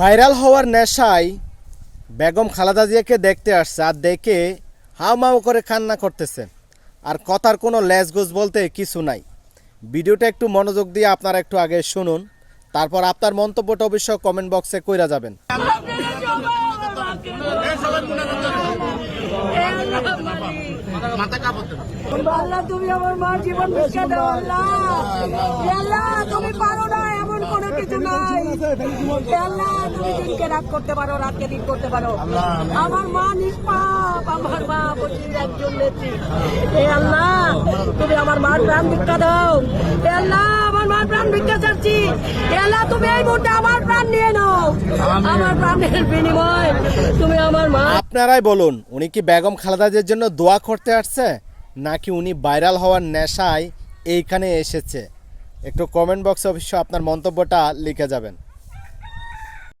Viral হওয়ার নেশায় বেগম খালাদা জিয়াকে দেখতে আসছে আর দেখে হাও মাও করে কান্না করতেছে। আর কথার কোনো লেজগোজ বলতে কিছু নাই। ভিডিওটা একটু মনোযোগ দিয়ে আপনারা একটু আগে শুনুন, তারপর আপনার মন্তব্যটা অবশ্য কমেন্ট বক্সে কইরা যাবেন। মা জীবন তুমি পারো না, এমন কোনো কিছু নাই। আল্লাহ তুমি দিনকে রাত করতে পারো রাতকে দিন করতে পারো। আমার মা নিষ্পাপ আমার মা বসির একজন নেত্রী। হে আল্লাহ তুমি আমার মার প্রাণ ভিক্ষা দাও। আল্লাহ আমার মার প্রাণ ভিক্ষা চাচ্ছি। হে আল্লাহ তুমি এই মুহূর্তে আমার প্রাণ নিয়ে নাও। আমার প্রাণের বিনিময় তুমি আমার মা। আপনারাই বলুন উনি কি বেগম খালেদা জিয়ার জন্য দোয়া করতে আসছে? নাকি উনি ভাইরাল হওয়ার নেশায় এইখানে এসেছে? একটু কমেন্ট বক্সে অবশ্য আপনার মন্তব্যটা লিখে যাবেন।